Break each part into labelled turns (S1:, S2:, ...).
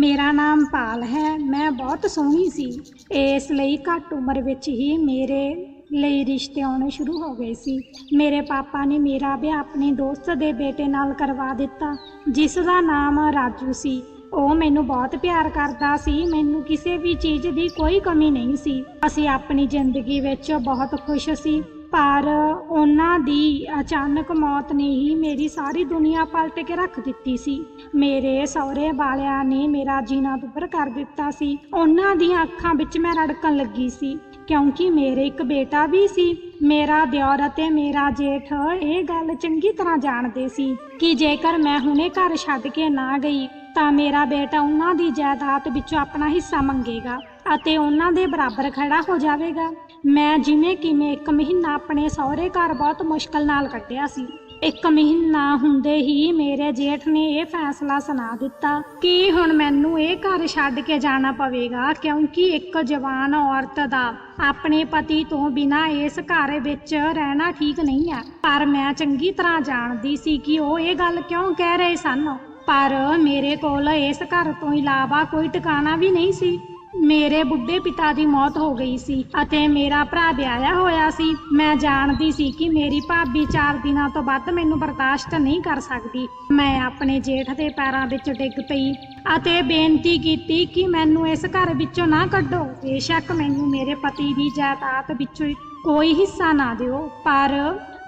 S1: ਮੇਰਾ ਨਾਮ ਪਾਲ ਹੈ, ਮੈਂ ਬਹੁਤ ਸੋਹਣੀ ਸੀ। ਇਸ ਲਈ ਘੱਟ ਉਮਰ ਵਿੱਚ ਹੀ ਮੇਰੇ ਲਈ ਰਿਸ਼ਤੇ ਆਉਣੇ ਸ਼ੁਰੂ ਹੋ ਗਏ ਸੀ। ਮੇਰੇ ਪਾਪਾ ਨੇ ਮੇਰਾ ਵਿਆਹ ਆਪਣੇ ਦੋਸਤ ਦੇ ਬੇਟੇ ਨਾਲ ਕਰਵਾ ਦਿੱਤਾ, ਜਿਸ ਦਾ ਨਾਮ ਰਾਜੂ ਸੀ। ਉਹ ਮੈਨੂੰ ਬਹੁਤ ਪਿਆਰ ਕਰਦਾ ਸੀ, ਮੈਨੂੰ ਕਿਸੇ ਵੀ ਚੀਜ਼ ਦੀ ਕੋਈ ਕਮੀ ਨਹੀਂ ਸੀ। ਅਸੀਂ ਆਪਣੀ ਜ਼ਿੰਦਗੀ ਵਿੱਚ ਬਹੁਤ ਖੁਸ਼ ਸੀ। ਪਰ ਉਹਨਾਂ ਦੀ ਅਚਾਨਕ ਮੌਤ ਨੇ ਹੀ ਮੇਰੀ ਸਾਰੀ ਦੁਨੀਆ ਪਲਟ ਕੇ ਰੱਖ ਦਿੱਤੀ ਸੀ। ਮੇਰੇ ਸਹੁਰੇ ਵਾਲਿਆਂ ਨੇ ਮੇਰਾ ਜੀਣਾ ਦੁੱਭਰ ਕਰ ਦਿੱਤਾ ਸੀ। ਉਹਨਾਂ ਦੀਆਂ ਅੱਖਾਂ ਵਿੱਚ ਮੈਂ ਰੜਕਣ ਲੱਗੀ ਸੀ, ਕਿਉਂਕਿ ਮੇਰੇ ਇੱਕ ਬੇਟਾ ਵੀ ਸੀ। ਮੇਰਾ ਦਿਓਰ ਅਤੇ ਮੇਰਾ ਜੇਠ ਇਹ ਗੱਲ ਚੰਗੀ ਤਰ੍ਹਾਂ ਜਾਣਦੇ ਸੀ ਕਿ ਜੇਕਰ ਮੈਂ ਹੁਣੇ ਘਰ ਛੱਡ ਕੇ ਨਾ ਗਈ, ਤਾਂ ਮੇਰਾ ਬੇਟਾ ਉਹਨਾਂ ਦੀ ਜਾਇਦਾਦ ਵਿੱਚੋਂ ਆਪਣਾ ਹਿੱਸਾ ਮੰਗੇਗਾ ਅਤੇ ਉਹਨਾਂ ਦੇ ਬਰਾਬਰ ਖੜਾ ਹੋ ਜਾਵੇਗਾ। ਮੈਂ ਜਿਵੇਂ ਕਿਵੇਂ ਇੱਕ ਮਹੀਨਾ ਆਪਣੇ ਸਹੁਰੇ ਘਰ ਬਹੁਤ ਮੁਸ਼ਕਲ ਨਾਲ ਕੱਢਿਆ ਸੀ। ਇੱਕ ਮਹੀਨਾ ਹੁੰਦੇ ਹੀ ਮੇਰੇ ਜੇਠ ਨੇ ਇਹ ਫੈਸਲਾ ਸੁਣਾ ਦਿੱਤਾ ਕਿ ਹੁਣ ਮੈਨੂੰ ਇਹ ਘਰ ਛੱਡ ਕੇ ਜਾਣਾ ਪਵੇਗਾ, ਕਿਉਂਕਿ ਇੱਕ ਜਵਾਨ ਔਰਤ ਦਾ ਆਪਣੇ ਪਤੀ ਤੋਂ ਬਿਨਾਂ ਇਸ ਘਰ ਵਿੱਚ ਰਹਿਣਾ ਠੀਕ ਨਹੀਂ ਹੈ। ਪਰ ਮੈਂ ਚੰਗੀ ਤਰ੍ਹਾਂ ਜਾਣਦੀ ਸੀ ਕਿ ਉਹ ਇਹ ਗੱਲ ਕਿਉਂ ਕਹਿ ਰਹੇ ਸਨ। ਪਰ ਮੇਰੇ ਕੋਲ ਇਸ ਘਰ ਤੋਂ ਇਲਾਵਾ ਕੋਈ ਟਿਕਾਣਾ ਵੀ ਨਹੀਂ ਸੀ। ਮੇਰੇ ਬੁੱਢੇ ਪਿਤਾ ਦੀ ਮੌਤ ਹੋ ਗਈ ਸੀ ਅਤੇ ਮੇਰਾ ਭਰਾ ਵਿਆਹਿਆ ਹੋਇਆ ਸੀ। ਮੈਂ ਜਾਣਦੀ ਸੀ ਕਿ ਮੇਰੀ ਭਾਬੀ 4 ਦਿਨਾਂ ਤੋਂ ਵੱਧ ਮੈਨੂੰ ਬਰਦਾਸ਼ਤ ਨਹੀਂ ਕਰ ਸਕਦੀ। ਮੈਂ ਆਪਣੇ ਜੇਠ ਦੇ ਪੈਰਾਂ ਵਿੱਚ ਡਿੱਗ ਪਈ ਅਤੇ ਬੇਨਤੀ ਕੀਤੀ ਕਿ ਮੈਨੂੰ ਇਸ ਘਰ ਵਿੱਚੋਂ ਨਾ ਕੱਢੋ। ਬੇਸ਼ੱਕ ਮੈਨੂੰ ਮੇਰੇ ਪਤੀ ਦੀ ਜਾਇਦਾਦ ਵਿੱਚੋਂ ਕੋਈ ਹਿੱਸਾ ਨਾ ਦਿਓ। ਪਰ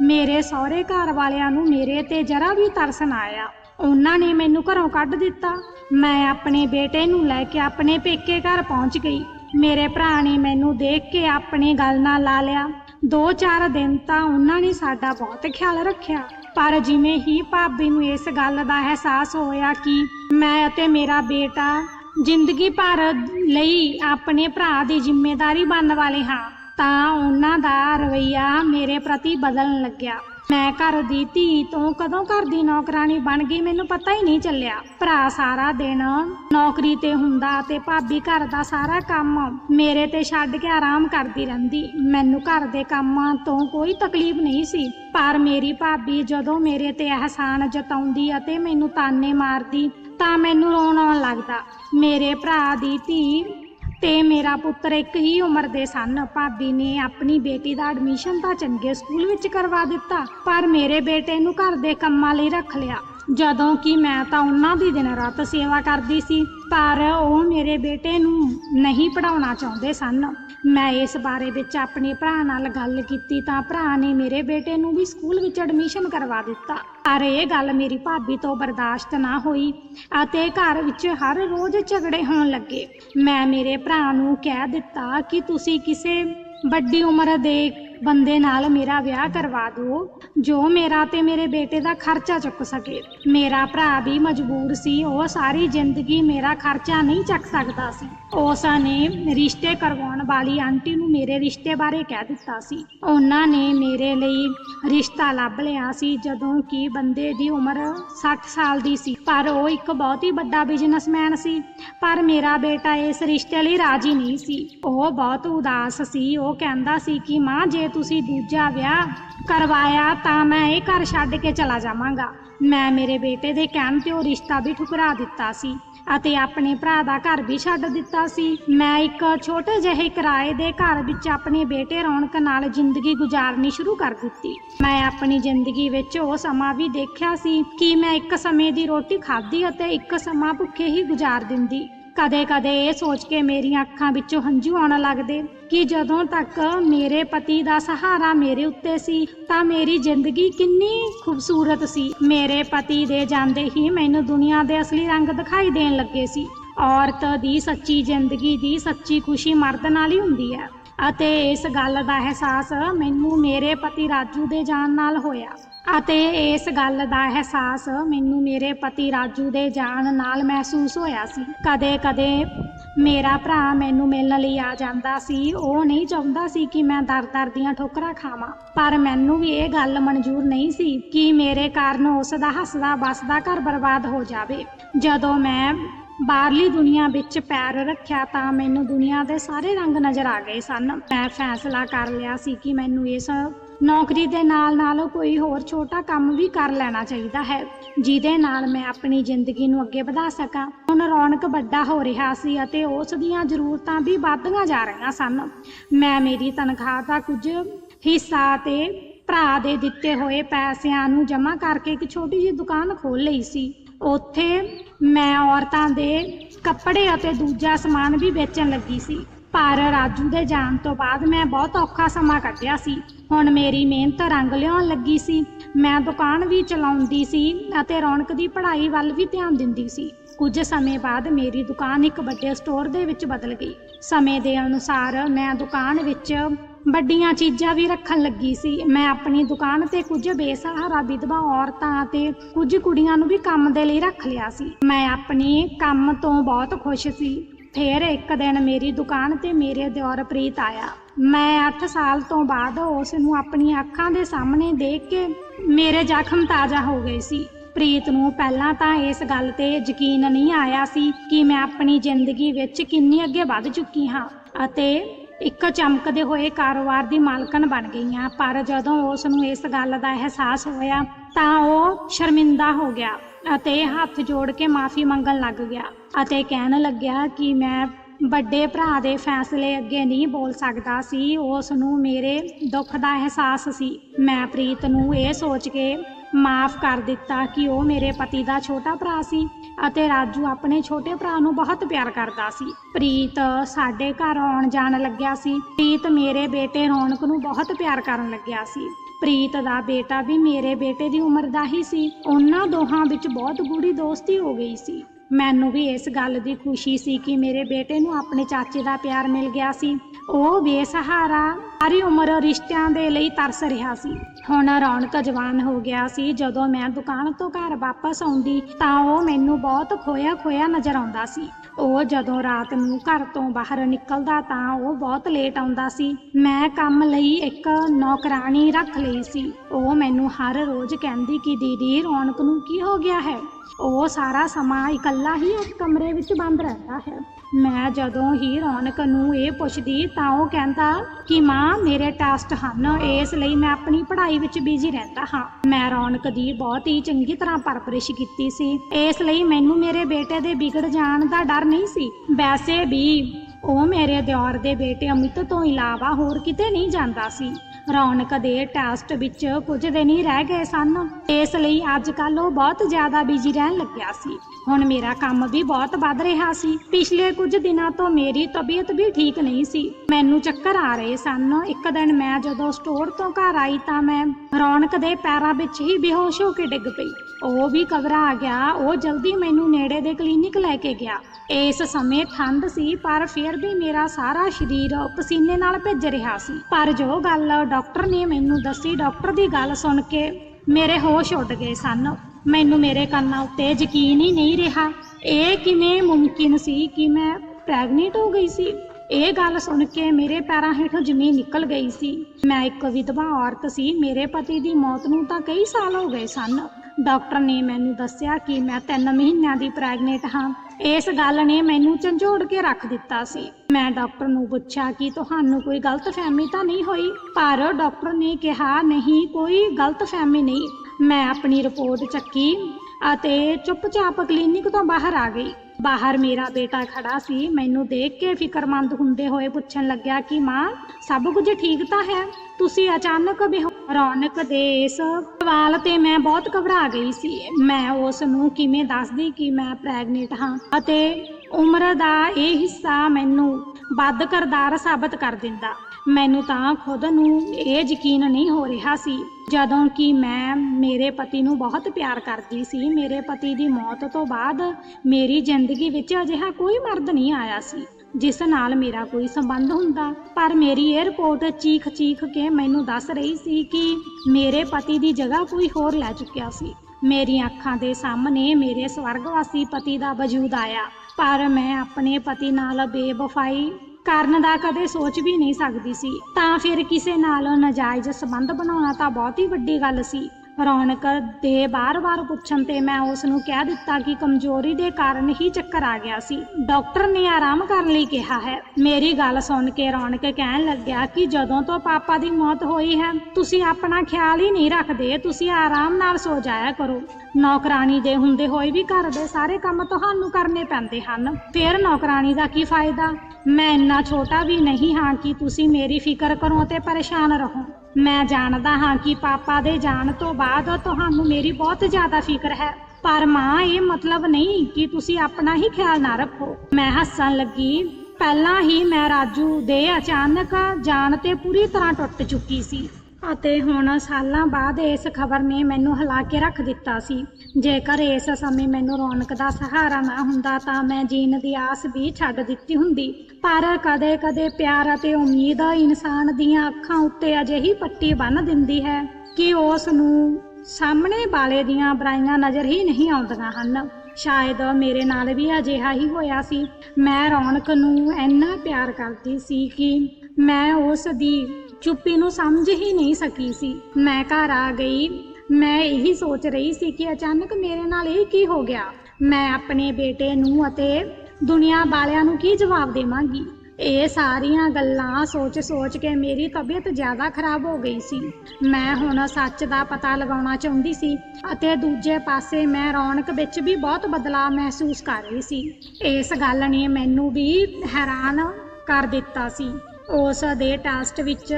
S1: ਮੇਰੇ ਸਹੁਰੇ ਘਰ ਵਾਲਿਆਂ ਨੂੰ ਮੇਰੇ ਤੇ ਜਰਾ ਵੀ ਤਰਸ ਨਾ ਆਇਆ। ਉਹਨਾਂ ਨੇ ਮੈਨੂੰ ਘਰੋਂ ਕੱਢ ਦਿੱਤਾ। ਮੈਂ ਆਪਣੇ ਬੇਟੇ ਨੂੰ ਲੈ ਕੇ ਆਪਣੇ ਪੇਕੇ ਘਰ ਪਹੁੰਚ ਗਈ। ਮੇਰੇ ਭਰਾ ਨੇ ਮੈਨੂੰ ਦੇਖ ਕੇ ਆਪਣੇ ਗੱਲ ਨਾਲ ਲਾ ਲਿਆ। ਦੋ ਚਾਰ ਦਿਨ ਤਾਂ ਉਹਨਾਂ ਨੇ ਸਾਡਾ ਬਹੁਤ ਖਿਆਲ ਰੱਖਿਆ। ਪਰ ਜਿਵੇਂ ਹੀ ਭਾਬੀ ਨੂੰ ਇਸ ਗੱਲ ਦਾ ਅਹਿਸਾਸ ਹੋਇਆ ਕਿ ਮੈਂ ਅਤੇ ਮੇਰਾ ਬੇਟਾ ਜ਼ਿੰਦਗੀ ਭਰ ਲਈ ਆਪਣੇ ਭਰਾ ਦੀ ਜ਼ਿੰਮੇਵਾਰੀ ਬਣਨ ਵਾਲੇ ਹਾਂ, ਤਾਂ ਉਹਨਾਂ ਦਾ ਰਵਈਆ ਮੇਰੇ ਪ੍ਰਤੀ ਬਦਲਣ ਲੱਗਿਆ। ਮੈਂ ਘਰ ਦੀ ਧੀ ਤੋਂ ਕਦੋਂ ਘਰ ਦੀ ਨੌਕਰਾਨੀ ਬਣ ਗਈ ਮੈਨੂੰ ਪਤਾ ਹੀ ਨਹੀਂ ਚੱਲਿਆ। ਭਰਾ ਸਾਰਾ ਦਿਨ ਨੌਕਰੀ ਤੇ ਹੁੰਦਾ ਤੇ ਭਾਬੀ ਘਰ ਦਾ ਸਾਰਾ ਕੰਮ ਮੇਰੇ ਤੇ ਛੱਡ ਕੇ ਆਰਾਮ ਕਰਦੀ ਰਹਿੰਦੀ। ਮੈਨੂੰ ਘਰ ਦੇ ਕੰਮਾਂ ਤੋਂ ਕੋਈ ਤਕਲੀਫ ਨਹੀਂ ਸੀ। ਪਰ ਮੇਰੀ ਭਾਬੀ ਜਦੋਂ ਮੇਰੇ ਤੇ ਅਹਿਸਾਨ ਜਤਾਉਂਦੀ ਅਤੇ ਮੈਨੂੰ ਤਾਨੇ ਮਾਰਦੀ ਤਾਂ ਮੈਨੂੰ ਰੋਣ ਆਉਣ ਲੱਗਦਾ। ਮੇਰੇ ਭਰਾ ਦੀ ਧੀ ਤੇ ਮੇਰਾ ਪੁੱਤਰ ਇੱਕ ਹੀ ਉਮਰ ਦੇ ਸਨ। ਭਾਬੀ ਨੇ ਆਪਣੀ ਬੇਟੀ ਦਾ ਐਡਮਿਸ਼ਨ ਤਾਂ ਚੰਗੇ ਸਕੂਲ ਵਿੱਚ ਕਰਵਾ ਦਿੱਤਾ, ਪਰ ਮੇਰੇ ਬੇਟੇ ਨੂੰ ਘਰ ਦੇ ਕੰਮਾਂ ਲਈ ਰੱਖ ਲਿਆ। ਜਦੋਂ ਕਿ ਮੈਂ ਤਾਂ ਉਹਨਾਂ ਦੀ ਦਿਨ ਰਾਤ ਸੇਵਾ ਕਰਦੀ ਸੀ, ਪਰ ਉਹ ਮੇਰੇ ਬੇਟੇ ਨੂੰ ਨਹੀਂ ਪੜਾਉਣਾ ਚਾਹੁੰਦੇ ਸਨ। ਮੈਂ ਇਸ ਬਾਰੇ ਵਿੱਚ ਆਪਣੇ ਭਰਾ ਨਾਲ ਗੱਲ ਕੀਤੀ ਤਾਂ ਭਰਾ ਨੇ ਮੇਰੇ ਬੇਟੇ ਨੂੰ ਵੀ ਸਕੂਲ ਵਿੱਚ ਐਡਮਿਸ਼ਨ ਕਰਵਾ ਦਿੱਤਾ। ਪਰ ਇਹ ਗੱਲ ਮੇਰੀ ਭਾਬੀ ਤੋਂ ਬਰਦਾਸ਼ਤ ਨਾ ਹੋਈ ਅਤੇ ਘਰ ਵਿੱਚ ਹਰ ਰੋਜ਼ ਝਗੜੇ ਹੋਣ ਲੱਗੇ। ਮੈਂ ਮੇਰੇ ਭਰਾ ਨੂੰ ਕਹਿ ਦਿੱਤਾ ਕਿ ਤੁਸੀਂ ਕਿਸੇ ਵੱਡੀ ਉਮਰ ਦੇ ਬੰਦੇ ਨਾਲ ਮੇਰਾ ਵਿਆਹ ਕਰਵਾ ਦਿਓ, ਜੋ ਮੇਰਾ ਤੇ ਮੇਰੇ ਬੇਟੇ ਦਾ ਖਰਚਾ ਚੁੱਕ ਸਕੇ। ਮੇਰਾ ਭਰਾ ਵੀ ਮਜਬੂਰ ਸੀ, ਉਹ ਸਾਰੀ ਜ਼ਿੰਦਗੀ ਮੇਰਾ ਖਰਚਾ ਨਹੀਂ ਚੱਕ ਸਕਦਾ ਸੀ। ਉਸ ਨੇ ਰਿਸ਼ਤੇ ਕਰਵਾਉਣ ਵਾਲੀ ਆਂਟੀ ਨੂੰ ਮੇਰੇ ਰਿਸ਼ਤੇ ਬਾਰੇ ਕਹਿ ਦਿੱਤਾ ਸੀ। ਉਹਨਾਂ ਨੇ ਮੇਰੇ ਲਈ ਰਿਸ਼ਤਾ ਲੱਭ ਲਿਆ ਸੀ, ਜਦੋਂ ਕਿ ਬੰਦੇ ਦੀ ਉਮਰ 60 ਸਾਲ ਦੀ ਸੀ। ਪਰ ਉਹ ਇੱਕ ਬਹੁਤ ਹੀ ਵੱਡਾ ਬਿਜ਼ਨਸਮੈਨ ਸੀ, ਪਰ ਮੇਰਾ ਬੇਟਾ ਇਸ ਰਿਸ਼ਤੇ ਲਈ ਰਾਜੀ ਨਹੀਂ ਸੀ। ਉਹ ਬਹੁਤ ਉਦਾਸ ਸੀ, ਉਹ ਕਹਿੰਦਾ ਸੀ ਕਿ ਮਾਂ, ਜੇ ਤੁਸੀਂ ਦੂਜਾ ਵਿਆਹ ਕਰਵਾਇਆ ਤਾਂ ਮੈਂ ਇਹ ਘਰ ਛੱਡ ਕੇ ਚਲਾ ਜਾਵਾਂਗਾ। ਮੈਂ ਮੇਰੇ ਬੇਟੇ ਦੇ ਕਹਿਣ ਤੇ ਉਹ ਰਿਸ਼ਤਾ ਵੀ ਠੁਕਰਾ ਦਿੱਤਾ ਸੀ ਅਤੇ ਆਪਣੇ ਭਰਾ ਦਾ ਘਰ ਵੀ ਛੱਡ ਦਿੱਤਾ ਸੀ। ਮੈਂ ਇੱਕ ਛੋਟੇ ਜਿਹੇ ਕਿਰਾਏ ਦੇ ਘਰ ਵਿੱਚ ਆਪਣੇ ਬੇਟੇ ਰੌਣਕ ਨਾਲ ਜ਼ਿੰਦਗੀ ਗੁਜ਼ਾਰਨੀ ਸ਼ੁਰੂ ਕਰ ਦਿੱਤੀ। ਮੈਂ ਆਪਣੀ ਜ਼ਿੰਦਗੀ ਵਿੱਚ ਉਹ ਸਮਾਂ ਵੀ ਦੇਖਿਆ ਸੀ ਕਿ ਮੈਂ ਇੱਕ ਸਮੇਂ ਦੀ ਰੋਟੀ ਖਾਧੀ ਅਤੇ ਇੱਕ ਸਮਾਂ ਭੁੱਖੇ ਹੀ ਗੁਜ਼ਾਰ ਦਿੰਦੀ। ਕਦੇ-ਕਦੇ ਇਹ ਸੋਚ ਕੇ ਮੇਰੀਆਂ ਅੱਖਾਂ ਵਿੱਚੋਂ ਹੰਝੂ ਆਉਣ ਲੱਗਦੇ ਕਿ ਜਦੋਂ ਤੱਕ ਮੇਰੇ ਪਤੀ ਦਾ ਸਹਾਰਾ ਮੇਰੇ ਉੱਤੇ ਸੀ, ਤਾਂ ਮੇਰੀ ਜ਼ਿੰਦਗੀ ਕਿੰਨੀ ਖੂਬਸੂਰਤ ਸੀ। ਮੇਰੇ ਪਤੀ ਦੇ ਜਾਂਦੇ ਹੀ ਮੈਨੂੰ ਦੁਨੀਆ ਦੇ ਅਸਲੀ ਰੰਗ ਦਿਖਾਈ ਦੇਣ ਲੱਗੇ ਸੀ। ਔਰਤ ਦੀ ਸੱਚੀ ਜ਼ਿੰਦਗੀ ਦੀ ਸੱਚੀ ਖੁਸ਼ੀ ਮਰਦ ਨਾਲ ਹੀ ਹੁੰਦੀ ਹੈ। ਅਤੇ ਇਸ ਗੱਲ ਦਾ ਅਹਿਸਾਸ ਮੈਨੂੰ ਮੇਰੇ ਪਤੀ ਰਾਜੂ ਦੇ ਜਾਣ ਨਾਲ ਹੋਇਆ। ਅਤੇ ਇਸ ਗੱਲ ਦਾ ਅਹਿਸਾਸ ਮੈਨੂੰ ਮੇਰੇ ਪਤੀ ਰਾਜੂ ਦੇ ਜਾਣ ਨਾਲ ਮਹਿਸੂਸ ਹੋਇਆ ਸੀ। ਕਦੇ-ਕਦੇ ਮੇਰਾ ਭਰਾ ਮੈਨੂੰ ਮਿਲਣ ਲਈ ਆ ਜਾਂਦਾ ਸੀ। ਉਹ ਨਹੀਂ ਚਾਹੁੰਦਾ ਸੀ ਕਿ ਮੈਂ ਦਰ-ਦਰ ਦੀਆਂ ਠੋਕਰਾਂ ਖਾਵਾਂ। ਪਰ ਮੈਨੂੰ ਵੀ ਇਹ ਗੱਲ ਮਨਜ਼ੂਰ ਨਹੀਂ ਸੀ ਕਿ ਮੇਰੇ ਕਾਰਨ ਉਸ ਦਾ ਹੱਸਦਾ ਬਸਦਾ ਘਰ ਬਰਬਾਦ ਹੋ ਜਾਵੇ। ਜਦੋਂ ਮੈਂ ਬਾਹਰਲੀ ਦੁਨੀਆ ਵਿੱਚ ਪੈਰ ਰੱਖਿਆ ਤਾਂ ਮੈਨੂੰ ਦੁਨੀਆ ਦੇ ਸਾਰੇ ਰੰਗ ਨਜ਼ਰ ਆ ਗਏ ਸਨ। ਮੈਂ ਫੈਸਲਾ ਕਰ ਲਿਆ ਸੀ ਕਿ ਮੈਨੂੰ ਇਸ ਨੌਕਰੀ ਦੇ ਨਾਲ-ਨਾਲ ਕੋਈ ਹੋਰ ਛੋਟਾ ਕੰਮ ਵੀ ਕਰ ਲੈਣਾ ਚਾਹੀਦਾ ਹੈ, ਜਿਹਦੇ ਨਾਲ ਮੈਂ ਆਪਣੀ ਜ਼ਿੰਦਗੀ ਨੂੰ ਅੱਗੇ ਵਧਾ ਸਕਾਂ। ਹੁਣ ਰੌਣਕ ਵੱਡਾ ਹੋ ਰਿਹਾ ਸੀ ਅਤੇ ਉਸ ਦੀਆਂ ਜ਼ਰੂਰਤਾਂ ਵੀ ਵੱਧਦੀਆਂ ਜਾ ਰਹੀਆਂ ਸਨ। ਮੈਂ ਮੇਰੀ ਤਨਖਾਹ ਦਾ ਕੁਝ ਹਿੱਸਾ ਤੇ ਭਰਾ ਦੇ ਦਿੱਤੇ ਹੋਏ ਪੈਸਿਆਂ ਨੂੰ ਜਮ੍ਹਾਂ ਕਰਕੇ ਇੱਕ ਛੋਟੀ ਜਿਹੀ ਦੁਕਾਨ ਖੋਲ ਲਈ ਸੀ। ਉੱਥੇ ਮੈਂ ਔਰਤਾਂ ਦੇ ਕੱਪੜੇ ਅਤੇ ਦੂਜਾ ਸਮਾਨ ਵੀ ਵੇਚਣ ਲੱਗੀ ਸੀ। ਪਰ ਰਾਜੂ ਦੇ ਜਾਣ ਤੋਂ ਬਾਅਦ ਮੈਂ ਬਹੁਤ ਔਖਾ ਸਮਾਂ ਕੱਢਿਆ ਸੀ। ਹੁਣ ਮੇਰੀ ਮਿਹਨਤ ਰੰਗ ਲਿਆਉਣ ਲੱਗੀ ਸੀ। ਮੈਂ ਦੁਕਾਨ ਵੀ ਚਲਾਉਂਦੀ ਸੀ ਅਤੇ ਰੌਣਕ ਦੀ ਪੜ੍ਹਾਈ ਵੱਲ ਵੀ ਧਿਆਨ ਦਿੰਦੀ ਸੀ। ਕੁਝ ਸਮੇਂ ਬਾਅਦ ਮੇਰੀ ਦੁਕਾਨ ਇੱਕ ਵੱਡੇ ਸਟੋਰ ਦੇ ਵਿੱਚ ਬਦਲ ਗਈ। ਸਮੇਂ ਦੇ ਅਨੁਸਾਰ ਮੈਂ ਦੁਕਾਨ ਵਿੱਚ ਵੱਡੀਆਂ ਚੀਜ਼ਾਂ ਵੀ ਰੱਖਣ ਲੱਗੀ ਸੀ। ਮੈਂ ਆਪਣੀ ਦੁਕਾਨ ਤੇ ਕੁਝ ਬੇਸਹਾਰਾ ਵਿਧਵਾ ਔਰਤਾਂ ਅਤੇ ਕੁਝ ਕੁੜੀਆਂ ਨੂੰ ਵੀ ਕੰਮ ਦੇ ਲਈ ਰੱਖ ਲਿਆ ਸੀ। ਮੈਂ ਆਪਣੀ ਕੰਮ ਤੋਂ ਬਹੁਤ ਖੁਸ਼ ਸੀ। ਫਿਰ ਇੱਕ ਦਿਨ ਮੇਰੀ ਦੁਕਾਨ ਤੇ ਮੇਰੇ ਦਿਓਰ ਪ੍ਰੀਤ ਆਇਆ। ਮੈਂ 8 ਸਾਲ ਤੋਂ ਬਾਅਦ ਉਸ ਨੂੰ ਆਪਣੀਆਂ ਅੱਖਾਂ ਦੇ ਸਾਹਮਣੇ ਦੇਖ ਕੇ ਮੇਰੇ ਜ਼ਖਮ ਤਾਜ਼ਾ ਹੋ ਗਏ ਸੀ। ਪ੍ਰੀਤ ਨੂੰ ਪਹਿਲਾਂ ਤਾਂ ਇਸ ਗੱਲ ਤੇ ਯਕੀਨ ਨਹੀਂ ਆਇਆ ਸੀ ਕਿ ਮੈਂ ਆਪਣੀ ਜ਼ਿੰਦਗੀ ਵਿੱਚ ਕਿੰਨੀ ਅੱਗੇ ਵੱਧ ਚੁੱਕੀ ਹਾਂ ਅਤੇ ਇੱਕ ਚਮਕਦੇ ਹੋਏ ਕਾਰੋਬਾਰ ਦੀ ਮਾਲਕਣ ਬਣ ਗਈ ਹਾਂ। ਪਰ ਜਦੋਂ ਉਸ ਨੂੰ ਇਸ ਗੱਲ ਦਾ ਅਹਿਸਾਸ ਹੋਇਆ ਤਾਂ ਉਹ ਸ਼ਰਮਿੰਦਾ ਹੋ ਗਿਆ ਅਤੇ ਹੱਥ ਜੋੜ ਕੇ ਮਾਫੀ ਮੰਗਣ ਲੱਗ ਗਿਆ। ਅਤੇ ਕਹਿਣ ਲੱਗਿਆ ਕਿ ਮੈਂ ਵੱਡੇ ਭਰਾ ਦੇ ਫੈਸਲੇ ਅੱਗੇ ਨਹੀਂ ਬੋਲ ਸਕਦਾ ਸੀ। ਉਸ ਨੂੰ ਮੇਰੇ ਦੁੱਖ ਦਾ ਅਹਿਸਾਸ ਸੀ। ਮੈਂ ਪ੍ਰੀਤ ਨੂੰ ਇਹ ਸੋਚ ਕੇ ਮਾਫ ਕਰ ਦਿੱਤਾ ਕਿ ਉਹ ਮੇਰੇ ਪਤੀ ਦਾ ਛੋਟਾ ਭਰਾ ਸੀ ਅਤੇ ਰਾਜੂ ਆਪਣੇ ਛੋਟੇ ਭਰਾ ਨੂੰ ਬਹੁਤ ਪਿਆਰ ਕਰਦਾ ਸੀ। ਪ੍ਰੀਤ ਸਾਡੇ ਘਰ ਆਉਣ ਜਾਣ ਲੱਗਿਆ ਸੀ। ਪ੍ਰੀਤ ਮੇਰੇ ਬੇਟੇ ਰੌਣਕ ਨੂੰ ਬਹੁਤ ਪਿਆਰ ਕਰਨ ਲੱਗਿਆ ਸੀ। ਪ੍ਰੀਤ ਦਾ ਬੇਟਾ ਵੀ ਮੇਰੇ ਬੇਟੇ ਦੀ ਉਮਰ ਦਾ ਹੀ ਸੀ। ਉਹਨਾਂ ਦੋਹਾਂ ਵਿੱਚ ਬਹੁਤ ਗੂੜੀ ਦੋਸਤੀ ਹੋ ਗਈ ਸੀ। ਮੈਨੂੰ ਵੀ ਇਸ ਗੱਲ ਦੀ ਖੁਸ਼ੀ ਸੀ ਕਿ ਮੇਰੇ ਬੇਟੇ ਨੂੰ ਆਪਣੇ ਚਾਚੇ ਦਾ ਪਿਆਰ ਮਿਲ ਗਿਆ ਸੀ। ਉਹ ਬੇਸਹਾਰਾ, ਸਾਰੀ ਉਮਰ ਰਿਸ਼ਤਿਆਂ ਦੇ ਲਈ ਤਰਸ ਰਿਹਾ ਸੀ। ਹੁਣ ਰੌਣਕ ਜਵਾਨ ਹੋ ਗਿਆ ਸੀ। ਜਦੋਂ ਮੈਂ ਦੁਕਾਨ ਤੋਂ ਘਰ ਵਾਪਸ ਆਉਂਦੀ ਤਾਂ ਉਹ ਮੈਨੂੰ ਬਹੁਤ ਖੋਇਆ ਖੋਇਆ ਨਜ਼ਰ ਆਉਂਦਾ ਸੀ। ਉਹ ਜਦੋਂ ਰਾਤ ਨੂੰ ਘਰ ਤੋਂ ਬਾਹਰ ਨਿਕਲਦਾ ਤਾਂ ਉਹ ਬਹੁਤ ਲੇਟ ਆਉਂਦਾ ਸੀ। ਮੈਂ ਕੰਮ ਲਈ ਇੱਕ ਨੌਕਰਾਨੀ ਰੱਖ ਲਈ ਸੀ। ਉਹ ਮੈਨੂੰ ਹਰ ਰੋਜ਼ ਕਹਿੰਦੀ ਕਿ ਦੀਦੀ, ਰੌਣਕ ਨੂੰ ਕੀ ਹੋ ਗਿਆ ਹੈ? ਉਹ ਸਾਰਾ ਸਮਾਂ ਇਕੱਲਾ ਹੀ ਇੱਕ ਕਮਰੇ ਵਿੱਚ ਬੰਦ ਰਹਿੰਦਾ ਹੈ। ਮੈਂ ਜਦੋਂ ਹੀ ਰੌਣਕ ਨੂੰ ਇਹ ਪੁੱਛਦੀ ਤਾਂ ਉਹ ਕਹਿੰਦਾ ਕਿ ਮਾਂ, ਮੇਰੇ ਟੈਸਟ ਹਨ, ਇਸ ਲਈ ਮੈਂ ਆਪਣੀ ਪੜ੍ਹਾਈ ਵਿੱਚ ਬਿਜ਼ੀ ਰਹਿੰਦਾ ਹਾਂ। ਮੈਂ ਰੌਣਕ ਦੀ ਬਹੁਤ ਹੀ ਚੰਗੀ ਤਰ੍ਹਾਂ ਪਰਵਰਿਸ਼ ਕੀਤੀ ਸੀ। ਇਸ ਲਈ ਮੈਨੂੰ ਮੇਰੇ ਬੇਟੇ ਦੇ ਵਿਗੜ ਜਾਣ ਦਾ ਡਰ ਨਹੀਂ ਸੀ। ਵੈਸੇ ਵੀ ਉਹ ਮੇਰੇ ਦਿਓਰ ਦੇ ਬੇਟੇ ਅਮਿਤ ਤੋਂ ਇਲਾਵਾ ਹੋਰ ਕਿਤੇ ਨਹੀਂ ਜਾਂਦਾ ਸੀ। ਰੌਣਕ ਦੇ ਟੈਸਟ ਵਿੱਚ ਕੁਝ ਦਿਨ ਹੀ ਰਹਿ ਗਏ ਸਨ। ਇਸ ਲਈ ਅੱਜ ਕੱਲ ਉਹ ਬਹੁਤ ਜ਼ਿਆਦਾ ਬਿਜ਼ੀ ਰਹਿਣ ਲੱਗਿਆ ਸੀ। ਹੁਣ ਮੇਰਾ ਕੰਮ ਵੀ ਬਹੁਤ ਵੱਧ ਰਿਹਾ ਸੀ। ਪਿਛਲੇ ਕੁਝ ਦਿਨਾਂ ਤੋਂ ਮੇਰੀ ਤਬੀਅਤ ਵੀ ਠੀਕ ਨਹੀਂ ਸੀ। ਮੈਨੂੰ ਚੱਕਰ ਆ ਰਹੇ ਸਨ। ਇੱਕ ਦਿਨ ਮੈਂ ਜਦੋਂ ਸਟੋਰ ਤੋਂ ਘਰ ਆਈ ਤਾਂ ਮੈਂ ਰੌਣਕ ਦੇ ਪੈਰਾਂ ਵਿੱਚ ਹੀ ਬੇਹੋਸ਼ ਹੋ ਕੇ ਡਿੱਗ ਪਈ। ਉਹ ਵੀ ਘਬਰਾ ਗਿਆ। ਉਹ ਜਲਦੀ ਮੈਨੂੰ ਨੇੜੇ ਦੇ ਕਲੀਨਿਕ ਲੈ ਕੇ ਗਿਆ। ਇਸ ਸਮੇਂ ਠੰਡ ਸੀ, ਪਰ ਫਿਰ ਵੀ ਮੇਰਾ ਸਾਰਾ ਸਰੀਰ ਪਸੀਨੇ ਨਾਲ ਭਿੱਜ ਰਿਹਾ ਸੀ। ਪਰ ਜੋ ਗੱਲ ਡਾਕਟਰ ਨੇ ਮੈਨੂੰ ਦੱਸੀ, ਡਾਕਟਰ ਦੀ ਗੱਲ ਸੁਣ ਕੇ ਮੇਰੇ ਹੋਸ਼ ਉੱਡ ਗਏ ਸਨ। ਮੈਨੂੰ ਮੇਰੇ ਕੰਨਾਂ ਉੱਤੇ ਯਕੀਨ ਹੀ ਨਹੀਂ ਰਿਹਾ। ਇਹ ਕਿਵੇਂ ਮੁਮਕਿਨ ਸੀ ਕਿ ਮੈਂ ਪ੍ਰੈਗਨੈਂਟ ਹੋ ਗਈ ਸੀ? ਇਹ ਗੱਲ ਸੁਣ ਕੇ ਮੇਰੇ ਪੈਰਾਂ ਹੇਠੋਂ ਜ਼ਮੀਨ ਨਿਕਲ ਗਈ ਸੀ। ਮੈਂ ਇੱਕ ਵਿਧਵਾ ਔਰਤ ਸੀ। ਮੇਰੇ ਪਤੀ ਦੀ ਮੌਤ ਨੂੰ ਤਾਂ ਕਈ ਸਾਲ ਹੋ ਗਏ ਸਨ। ਡਾਕਟਰ ਨੇ ਮੈਨੂੰ ਦੱਸਿਆ ਕਿ ਮੈਂ 3 ਮਹੀਨਿਆਂ ਦੀ ਪ੍ਰੈਗਨੈਂਟ ਹਾਂ। ਇਸ ਗੱਲ ਨੇ ਮੈਨੂੰ ਝੰਜੋੜ ਕੇ ਰੱਖ ਦਿੱਤਾ ਸੀ। ਮੈਂ ਡਾਕਟਰ ਨੂੰ ਪੁੱਛਿਆ ਕਿ ਤੁਹਾਨੂੰ ਕੋਈ ਗਲਤਫਹਿਮੀ ਤਾਂ ਨਹੀਂ ਹੋਈ? ਪਰ ਡਾਕਟਰ ਨੇ ਕਿਹਾ, ਨਹੀਂ, ਕੋਈ ਗਲਤਫਹਿਮੀ ਨਹੀਂ। ਮੈਂ ਆਪਣੀ ਰਿਪੋਰਟ ਚੱਕੀ ਅਤੇ ਚੁੱਪਚਾਪ ਕਲੀਨਿਕ ਤੋਂ ਬਾਹਰ ਆ ਗਈ। ਬਾਹਰ ਮੇਰਾ ਬੇਟਾ ਖੜਾ ਸੀ, ਮੈਨੂੰ ਦੇਖ ਕੇ ਫਿਕਰਮੰਦ ਹੁੰਦੇ ਹੋਏ ਪੁੱਛਣ ਲੱਗਿਆ ਕਿ ਮਾਂ, ਸਭ ਕੁਝ ਠੀਕ ਤਾਂ ਹੈ? ਤੁਸੀਂ ਅਚਾਨਕ ਬੇਹੋ, ਰੌਣਕ ਦੇ ਇਸ ਸਵਾਲ ਤੇ ਮੈਂ ਬਹੁਤ ਘਬਰਾ ਗਈ ਸੀ। ਮੈਂ ਉਸ ਨੂੰ ਕਿਵੇਂ ਦੱਸਦੀ ਕਿ ਮੈਂ ਪ੍ਰੈਗਨੈਂਟ ਹਾਂ? ਅਤੇ ਉਮਰ ਦਾ ਇਹ ਹਿੱਸਾ ਮੈਨੂੰ ਵੱਧ ਕਰਦਾਰ ਸਾਬਤ ਕਰ ਦਿੰਦਾ। ਮੈਨੂੰ ਤਾਂ ਖੁਦ ਨੂੰ ਇਹ ਯਕੀਨ ਨਹੀਂ ਹੋ ਰਿਹਾ ਸੀ ਜਦੋਂ ਕਿ ਮੈਂ ਮੇਰੇ ਪਤੀ ਨੂੰ ਬਹੁਤ ਪਿਆਰ ਕਰਦੀ ਸੀ। ਮੇਰੇ ਪਤੀ ਦੀ ਮੌਤ ਤੋਂ ਬਾਅਦ ਮੇਰੀ ਜ਼ਿੰਦਗੀ ਵਿੱਚ ਅਜਿਹਾ ਕੋਈ ਮਰਦ ਨਹੀਂ ਆਇਆ ਸੀ, ਜਿਸ ਨਾਲ ਮੇਰਾ ਕੋਈ ਸੰਬੰਧ ਹੁੰਦਾ। ਪਰ ਮੇਰੀ ਇਹ ਚੀਖ ਚੀਖ ਕੇ ਮੈਨੂੰ ਦੱਸ ਰਹੀ ਸੀ ਕਿ ਮੇਰੇ ਪਤੀ ਦੀ ਜਗ੍ਹਾ ਕੋਈ ਹੋਰ ਲੈ ਚੁੱਕਿਆ ਸੀ। ਮੇਰੀਆਂ ਅੱਖਾਂ ਦੇ ਸਾਹਮਣੇ ਮੇਰੇ ਸਵਰਗਵਾਸੀ ਪਤੀ ਦਾ ਵਜੂਦ ਆਇਆ। ਪਰ ਮੈਂ ਆਪਣੇ ਪਤੀ ਨਾਲ ਬੇਵਫਾਈ ਕਰਨ ਦਾ ਕਦੇ ਸੋਚ ਵੀ ਨਹੀਂ ਸਕਦੀ ਸੀ। ਤਾਂ ਫਿਰ ਕਿਸੇ ਨਾਲ ਨਾਜਾਇਜ਼ ਸੰਬੰਧ ਬਣਾਉਣਾ ਤਾਂ ਬਹੁਤ ਹੀ ਵੱਡੀ ਗੱਲ ਸੀ। ਰੌਣਕ ਦੇ ਬਾਰ-ਬਾਰ ਪੁੱਛਣ ਤੇ ਮੈਂ ਉਸ ਨੂੰ ਕਹਿ ਦਿੱਤਾ ਕਿ ਕਮਜ਼ੋਰੀ ਦੇ ਕਾਰਨ ਹੀ ਚੱਕਰ ਆ ਗਿਆ ਸੀ। ਡਾਕਟਰ ਨੇ ਆਰਾਮ ਕਰਨ ਲਈ ਕਿਹਾ ਹੈ। ਮੇਰੀ ਗੱਲ ਸੁਣ ਕੇ ਰੌਣਕ ਕਹਿਣ ਲੱਗਿਆ ਕਿ ਜਦੋਂ ਤੋਂ ਪਾਪਾ ਦੀ ਮੌਤ ਹੋਈ ਹੈ, ਤੁਸੀਂ ਆਪਣਾ ਖਿਆਲ ਹੀ ਨਹੀਂ ਰੱਖਦੇ। ਤੁਸੀਂ ਆਰਾਮ ਨਾਲ ਸੋ ਜਾਇਆ ਕਰੋ। ਨੌਕਰਾਨੀ ਦੇ ਹੁੰਦੇ ਹੋਏ ਵੀ ਘਰ ਦੇ ਸਾਰੇ ਕੰਮ ਤੁਹਾਨੂੰ ਕਰਨੇ ਪੈਂਦੇ ਹਨ। ਫਿਰ ਨੌਕਰਾਨੀ ਦਾ ਕੀ ਫਾਇਦਾ? ਮੈਂ ਇੰਨਾ ਛੋਟਾ ਵੀ ਨਹੀਂ ਹਾਂ ਕਿ ਤੁਸੀਂ ਮੇਰੀ ਫਿਕਰ ਕਰੋ ਤੇ ਪਰੇਸ਼ਾਨ ਰਹੋ। ਮੈਂ ਜਾਣਦਾ ਹਾਂ ਕਿ ਪਾਪਾ ਦੇ ਜਾਣ ਤੋਂ ਬਾਅਦ ਤੁਹਾਨੂੰ ਮੇਰੀ ਬਹੁਤ ਜ਼ਿਆਦਾ ਫਿਕਰ ਹੈ। ਪਰ ਮਾਂ, ਇਹ ਮਤਲਬ ਨਹੀਂ ਕਿ ਤੁਸੀਂ ਆਪਣਾ ਹੀ ਖਿਆਲ ਨਾ ਰੱਖੋ। ਮੈਂ ਹੱਸਣ ਲੱਗੀ। ਪਹਿਲਾਂ ਹੀ ਮੈਂ ਰਾਜੂ ਦੇ ਅਚਾਨਕ ਜਾਣ ਤੇ ਪੂਰੀ ਤਰ੍ਹਾਂ ਟੁੱਟ ਚੁੱਕੀ ਸੀ। ਅਤੇ ਹੁਣ ਸਾਲਾਂ ਬਾਅਦ ਇਸ ਖਬਰ ਨੇ ਮੈਨੂੰ ਹਿਲਾ ਕੇ ਰੱਖ ਦਿੱਤਾ ਸੀ। ਜੇਕਰ ਇਸ ਸਮੇਂ ਮੈਨੂੰ ਰੌਣਕ ਦਾ ਸਹਾਰਾ ਨਾ ਹੁੰਦਾ ਤਾਂ ਮੈਂ ਜੀਣ ਦੀ ਆਸ ਵੀ ਛੱਡ ਦਿੱਤੀ ਹੁੰਦੀ। ਪਰ ਕਦੇ-ਕਦੇ ਪਿਆਰ ਅਤੇ ਉਮੀਦ ਇਨਸਾਨ ਦੀਆਂ ਅੱਖਾਂ ਉੱਤੇ ਅਜਿਹੀ ਪੱਟੀ ਬੰਨ੍ਹ ਦਿੰਦੀ ਹੈ ਕਿ ਉਸ ਨੂੰ ਸਾਹਮਣੇ ਵਾਲੇ ਦੀਆਂ ਬੁਰਾਈਆਂ ਨਜ਼ਰ ਹੀ ਨਹੀਂ ਆਉਂਦੀਆਂ ਹਨ। ਸ਼ਾਇਦ ਮੇਰੇ ਨਾਲ ਵੀ ਅਜਿਹਾ ਹੀ ਹੋਇਆ ਸੀ। ਮੈਂ ਰੌਣਕ ਨੂੰ ਇੰਨਾ ਪਿਆਰ ਕਰਦੀ ਸੀ ਕਿ ਮੈਂ ਉਸ ਦੀ ਚੁੱਪੀ ਨੂੰ ਸਮਝ ਹੀ ਨਹੀਂ ਸਕੀ ਸੀ। ਮੈਂ ਘਰ ਆ ਗਈ। ਮੈਂ ਇਹੀ ਸੋਚ ਰਹੀ ਸੀ ਕਿ ਅਚਾਨਕ ਮੇਰੇ ਨਾਲ ਇਹ ਕੀ ਹੋ ਗਿਆ? ਮੈਂ ਆਪਣੇ ਬੇਟੇ ਨੂੰ ਅਤੇ ਦੁਨੀਆ ਵਾਲਿਆਂ ਨੂੰ ਕੀ ਜਵਾਬ ਦੇਵਾਂਗੀ? ਇਹ ਸਾਰੀਆਂ ਗੱਲਾਂ ਸੋਚ-ਸੋਚ ਕੇ ਮੇਰੀ ਤਬੀਅਤ ਜ਼ਿਆਦਾ ਖਰਾਬ ਹੋ ਗਈ ਸੀ। ਮੈਂ ਹੁਣ ਸੱਚ ਦਾ ਪਤਾ ਲਗਾਉਣਾ ਚਾਹੁੰਦੀ ਸੀ ਅਤੇ ਦੂਜੇ ਪਾਸੇ ਮੈਂ ਰੌਣਕ ਵਿੱਚ ਵੀ ਬਹੁਤ ਬਦਲਾਅ ਮਹਿਸੂਸ ਕਰ ਰਹੀ ਸੀ। ਇਸ ਗੱਲ ਨੇ ਮੈਨੂੰ ਵੀ ਹੈਰਾਨ ਕਰ ਦਿੱਤਾ ਸੀ। ਉਸ ਦੇ ਟੈਸਟ ਵਿੱਚ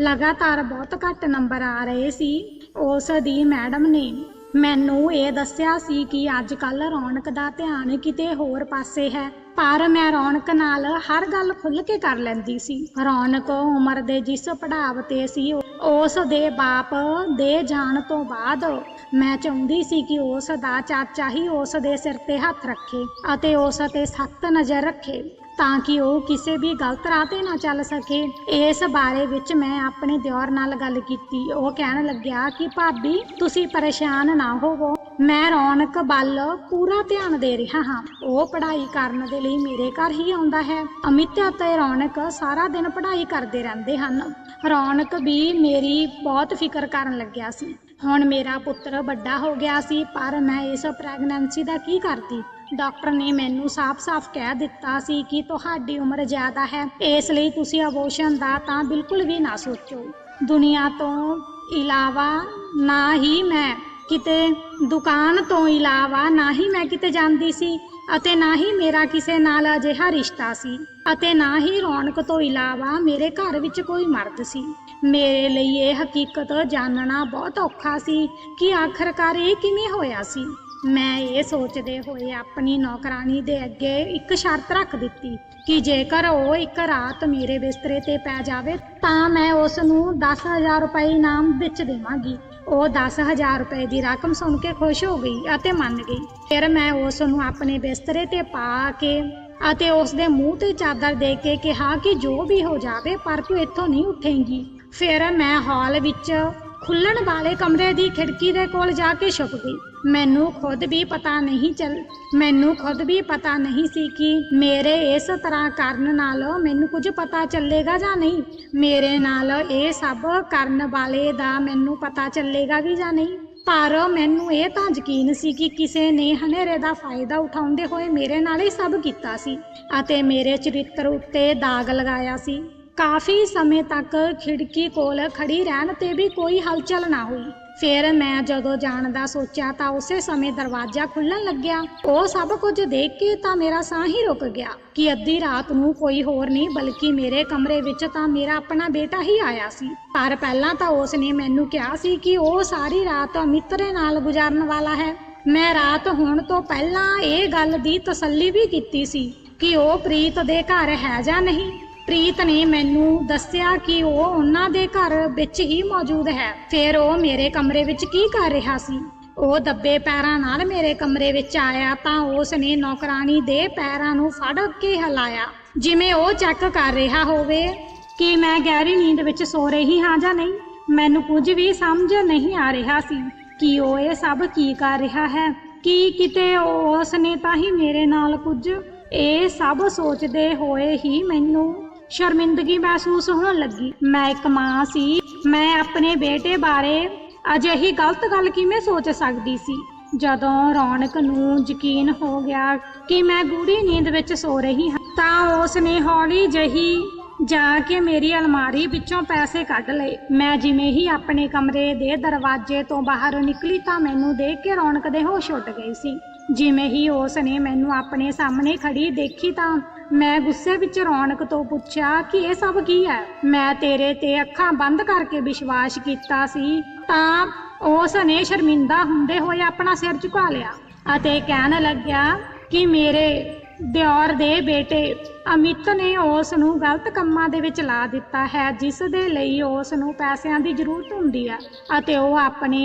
S1: ਲਗਾਤਾਰ ਬਹੁਤ ਘੱਟ ਨੰਬਰ ਆ ਰਹੇ ਸੀ। ਉਸ ਦੀ ਮੈਡਮ ਨੇ ਮੈਨੂੰ ਇਹ ਦੱਸਿਆ ਸੀ ਕਿ ਅੱਜ ਕੱਲ ਰੌਣਕ ਦਾ ਧਿਆਨ ਕਿਤੇ ਹੋਰ ਪਾਸੇ ਹੈ, ਪਰ ਮੈਂ ਰੌਣਕ ਨਾਲ ਹਰ ਗੱਲ ਖੁੱਲ੍ਹ ਕੇ ਕਰ ਲੈਂਦੀ ਸੀ। ਰੌਣਕ ਉਮਰ ਦੇ ਜਿਸ ਪੜਾਵ ਤੇ ਸੀ ਉਸ ਦੇ ਬਾਪ ਦੇ ਜਾਣ ਤੋਂ ਬਾਅਦ ਮੈਂ ਚਾਹੁੰਦੀ ਸੀ ਕਿ ਉਸ ਦਾ ਚਾਚਾ ਹੀ ਉਸ ਦੇ ਸਿਰ ਤੇ ਹੱਥ ਰੱਖੇ ਅਤੇ ਉਸ ਤੇ ਸਖਤ ਨਜ਼ਰ ਰੱਖੇ ਤਾਂ ਕਿ ਉਹ ਕਿਸੇ ਵੀ ਗਲਤ ਰਾਹ ਤੇ ਨਾ ਚੱਲ ਸਕੇ। ਇਸ ਬਾਰੇ ਵਿੱਚ ਮੈਂ ਆਪਣੇ ਦਿਓਰ ਨਾਲ ਗੱਲ ਕੀਤੀ। ਉਹ ਕਹਿਣ ਲੱਗਿਆ ਕਿ, ਭਾਬੀ, ਤੁਸੀਂ ਪਰੇਸ਼ਾਨ ਨਾ ਹੋਵੋ। ਮੈਂ ਰੌਣਕ ਵੱਲ ਪੂਰਾ ਧਿਆਨ ਦੇ ਰਿਹਾ ਹਾਂ। ਉਹ ਪੜ੍ਹਾਈ ਕਰਨ ਦੇ ਲਈ ਮੇਰੇ ਘਰ ਹੀ ਆਉਂਦਾ ਹੈ। ਅਮਿਤ ਅਤੇ ਰੌਣਕ ਸਾਰਾ ਦਿਨ ਪੜ੍ਹਾਈ ਕਰਦੇ ਰਹਿੰਦੇ ਹਨ। ਰੌਣਕ ਵੀ ਮੇਰੀ ਬਹੁਤ ਫਿਕਰ ਕਰਨ ਲੱਗਿਆ ਸੀ। ਹੁਣ ਮੇਰਾ ਪੁੱਤਰ ਵੱਡਾ ਹੋ ਗਿਆ ਸੀ, ਪਰ ਮੈਂ ਇਸ ਪ੍ਰੈਗਨੈਂਸੀ ਦਾ ਕੀ ਕਰਦੀ? ਡਾਕਟਰ ਨੇ ਮੈਨੂੰ ਸਾਫ਼-ਸਾਫ਼ ਕਹਿ ਦਿੱਤਾ ਸੀ ਕਿ ਤੁਹਾਡੀ ਉਮਰ ਜ਼ਿਆਦਾ ਹੈ। ਇਸ ਲਈ ਤੁਸੀਂ ਅਬੋਰਸ਼ਨ ਦਾ ਤਾਂ ਬਿਲਕੁਲ ਵੀ ਨਾ ਸੋਚੋ। ਦੁਨੀਆ ਤੋਂ ਇਲਾਵਾ ਨਾ ਹੀ ਮੈਂ ਕਿਤੇ ਦੁਕਾਨ ਤੋਂ ਇਲਾਵਾ ਨਾ ਹੀ ਮੈਂ ਕਿਤੇ ਜਾਂਦੀ ਸੀ ਅਤੇ ਨਾ ਹੀ ਮੇਰਾ ਕਿਸੇ ਨਾਲ ਅਜਿਹਾ ਰਿਸ਼ਤਾ ਸੀ ਅਤੇ ਨਾ ਹੀ ਰੌਣਕ ਤੋਂ ਇਲਾਵਾ ਮੇਰੇ ਘਰ ਵਿੱਚ ਕੋਈ ਮਰਦ ਸੀ। ਮੇਰੇ ਲਈ ਇਹ ਹਕੀਕਤ ਜਾਣਨਾ ਬਹੁਤ ਔਖਾ ਸੀ ਕਿ ਆਖਰਕਾਰ ਇਹ ਕਿਵੇਂ ਹੋਇਆ ਸੀ। ਮੈਂ ਇਹ ਸੋਚਦੇ ਹੋਏ ਆਪਣੀ ਨੌਕਰਾਨੀ ਦੇ ਅੱਗੇ ਇੱਕ ਸ਼ਰਤ ਰੱਖ ਦਿੱਤੀ ਕਿ ਜੇਕਰ ਉਹ ਇੱਕ ਰਾਤ ਮੇਰੇ ਬਿਸਤਰੇ ਤੇ ਪੈ ਜਾਵੇ ਤਾਂ ਮੈਂ ਉਸ ਨੂੰ 10000 ਰੁਪਏ ਇਨਾਮ ਵਿੱਚ ਦੇਵਾਂਗੀ। ਉਹ 10000 ਰੁਪਏ ਦੀ ਰਕਮ ਸੁਣ ਕੇ ਖੁਸ਼ ਹੋ ਗਈ ਅਤੇ ਮੰਨ ਗਈ। ਫਿਰ ਮੈਂ ਉਸ ਨੂੰ ਆਪਣੇ ਬਿਸਤਰੇ ਤੇ ਪਾ ਕੇ ਅਤੇ ਉਸ ਦੇ ਮੂੰਹ ਤੇ ਚਾਦਰ ਦੇ ਕੇ ਕਿਹਾ ਕਿ ਜੋ ਵੀ ਹੋ ਜਾਵੇ ਪਰ ਤੂੰ ਇੱਥੋਂ ਨਹੀਂ ਉੱਠੇਂਗੀ। ਫਿਰ ਮੈਂ ਹਾਲ ਵਿੱਚ ਖੁੱਲਣ ਵਾਲੇ ਕਮਰੇ ਦੀ ਖਿੜਕੀ ਦੇ ਕੋਲ ਜਾ ਕੇ ਛੁਪ ਗਈ। ਮੈਨੂੰ ਖੁਦ ਵੀ ਪਤਾ ਨਹੀਂ ਚੱਲ, ਮੈਨੂੰ ਖੁਦ ਵੀ ਪਤਾ ਨਹੀਂ ਸੀ ਕਿ ਮੇਰੇ ਇਸ ਤਰ੍ਹਾਂ ਕਰਨ ਨਾਲ ਮੈਨੂੰ ਕੁਝ ਪਤਾ ਚੱਲੇਗਾ ਜਾਂ ਨਹੀਂ। ਮੇਰੇ ਨਾਲ ਇਹ ਸਭ ਕਰਨ ਵਾਲੇ ਦਾ ਮੈਨੂੰ ਪਤਾ ਚੱਲੇਗਾ ਵੀ ਜਾਂ ਨਹੀਂ। ਪਰ ਮੈਨੂੰ ਇਹ ਤਾਂ ਯਕੀਨ ਸੀ ਕਿ ਕਿਸੇ ਨੇ ਹਨੇਰੇ ਦਾ ਫਾਇਦਾ ਉਠਾਉਂਦੇ ਹੋਏ ਮੇਰੇ ਨਾਲ ਹੀ ਸਭ ਕੀਤਾ ਸੀ ਅਤੇ ਮੇਰੇ ਚਰਿੱਤਰ ਉੱਤੇ ਦਾਗ ਲਗਾਇਆ ਸੀ। ਕਾਫੀ ਸਮੇਂ ਤੱਕ ਖਿੜਕੀ ਕੋਲ ਖੜੀ ਰਹਿਣ ਤੇ ਵੀ ਕੋਈ ਹਲਚਲ ਨਾ ਹੋਈ। ਫਿਰ ਮੈਂ ਜਦੋਂ ਜਾਣ ਦਾ ਸੋਚਿਆ ਤਾਂ ਉਸੇ ਸਮੇਂ ਦਰਵਾਜ਼ਾ ਖੁੱਲਣ ਲੱਗਿਆ। ਉਹ ਸਭ ਕੁਝ ਦੇਖ ਕੇ ਤਾਂ ਮੇਰਾ ਸਾਹ ਹੀ ਰੁਕ ਗਿਆ। ਕਿ ਅੱਧੀ ਰਾਤ ਨੂੰ ਕੋਈ ਹੋਰ ਨਹੀਂ, ਬਲਕਿ ਮੇਰੇ ਕਮਰੇ ਵਿੱਚ ਤਾਂ ਮੇਰਾ ਆਪਣਾ ਬੇਟਾ ਹੀ ਆਇਆ ਸੀ। ਪਰ ਪਹਿਲਾਂ ਤਾਂ ਉਸ ਨੇ ਮੈਨੂੰ ਕਿਹਾ ਸੀ ਕਿ ਉਹ ਸਾਰੀ ਰਾਤ ਮਿੱਤਰੇ ਨਾਲ ਗੁਜ਼ਾਰਨ ਵਾਲਾ ਹੈ। ਮੈਂ ਰਾਤ ਹੋਣ ਤੋਂ ਪਹਿਲਾਂ ਇਹ ਗੱਲ ਦੀ ਤਸੱਲੀ ਵੀ ਕੀਤੀ ਸੀ ਕਿ ਉਹ ਪ੍ਰੀਤ ਦੇ ਘਰ ਹੈ ਜਾਂ ਨਹੀਂ। ਪ੍ਰੀਤ ਨੇ ਮੈਨੂੰ ਦੱਸਿਆ ਕਿ ਉਹ ਉਹਨਾਂ ਦੇ ਘਰ ਵਿੱਚ ਹੀ ਮੌਜੂਦ ਹੈ। ਫਿਰ ਉਹ ਮੇਰੇ ਕਮਰੇ ਵਿੱਚ ਕੀ ਕਰ ਰਿਹਾ ਸੀ? ਉਹ ਦੱਬੇ ਪੈਰਾਂ ਨਾਲ ਮੇਰੇ ਕਮਰੇ ਵਿੱਚ ਆਇਆ ਤਾਂ ਉਸ ਨੇ ਨੌਕਰਾਨੀ ਦੇ ਪੈਰਾਂ ਨੂੰ ਫੜ ਕੇ ਹਿਲਾਇਆ। ਜਿਵੇਂ ਉਹ ਚੈੱਕ ਕਰ ਰਿਹਾ ਹੋਵੇ ਕਿ ਮੈਂ ਗਹਿਰੀ ਨੀਂਦ ਵਿੱਚ ਸੋ ਰਹੀ ਹਾਂ ਜਾਂ ਨਹੀਂ, ਮੈਨੂੰ ਕੁਝ ਵੀ ਸਮਝ ਨਹੀਂ ਆ ਰਿਹਾ ਸੀ ਕਿ ਉਹ ਇਹ ਸਭ ਕੀ ਕਰ ਰਿਹਾ ਹੈ। ਕਿ ਕਿਤੇ ਉਸ ਨੇ ਤਾਂ ਹੀ ਮੇਰੇ ਨਾਲ ਕੁਝ ਇਹ ਸਭ ਸੋਚਦੇ ਹੋਏ ਹੀ ਮੈਨੂੰ ਸ਼ਰਮਿੰਦਗੀ ਮਹਿਸੂਸ ਹੋਣ ਲੱਗੀ। ਮੈਂ ਇੱਕ ਮਾਂ ਸੀ। ਮੈਂ ਆਪਣੇ ਬੇਟੇ ਬਾਰੇ ਅਜਿਹੀ ਗਲਤ ਗੱਲ ਕਿਵੇਂ ਸੋਚ ਸਕਦੀ ਸੀ? ਜਦੋਂ ਰੌਣਕ ਨੂੰ ਯਕੀਨ ਹੋ ਗਿਆ ਕਿ ਮੈਂ ਗੂੜੀ ਨੀਂਦ ਵਿੱਚ ਸੋ ਰਹੀ ਹਾਂ, ਤਾਂ ਉਸ ਨੇ ਹੌਲੀ ਜਹੀ ਜਾ ਕੇ ਮੇਰੀ ਅਲਮਾਰੀ ਵਿੱਚੋਂ ਪੈਸੇ ਕੱਢ ਲਏ। ਮੈਂ ਜਿਵੇਂ ਹੀ ਆਪਣੇ ਕਮਰੇ ਦੇ ਦਰਵਾਜ਼ੇ ਤੋਂ ਬਾਹਰ ਨਿਕਲੀ, ਤਾਂ ਮੈਨੂੰ ਦੇਖ ਕੇ ਰੌਣਕ ਦੇ ਹੋਸ਼ ਉੱਡ ਗਏ ਸੀ। ਜਿਵੇਂ ਹੀ ਉਸ ਨੇ ਮੈਨੂੰ ਆਪਣੇ ਸਾਹਮਣੇ ਖੜੀ ਦੇਖੀ, ਤਾਂ ਮੈਂ ਗੁੱਸੇ ਵਿੱਚ ਰੌਣਕ ਤੋਂ ਪੁੱਛਿਆ ਕਿ ਇਹ ਸਭ ਕੀ ਹੈ? ਮੈਂ ਤੇਰੇ ਤੇ ਅੱਖਾਂ ਬੰਦ ਕਰਕੇ ਵਿਸ਼ਵਾਸ ਕੀਤਾ ਸੀ। ਤਾਂ ਉਸ ਨੇ ਸ਼ਰਮਿੰਦਾ ਹੁੰਦੇ ਹੋਏ ਆਪਣਾ ਸਿਰ ਝੁਕਾ ਲਿਆ ਅਤੇ ਕਹਿਣ ਲੱਗਿਆ ਕਿ ਮੇਰੇ ਦਿਓਰ ਦੇ ਬੇਟੇ ਅਮਿਤ ਨੇ ਉਸ ਨੂੰ ਗਲਤ ਕੰਮਾਂ ਦੇ ਵਿੱਚ ਲਾ ਦਿੱਤਾ ਹੈ, ਜਿਸ ਦੇ ਲਈ ਉਸ ਨੂੰ ਪੈਸਿਆਂ ਦੀ ਜ਼ਰੂਰਤ ਹੁੰਦੀ ਹੈ ਅਤੇ ਉਹ ਆਪਣੇ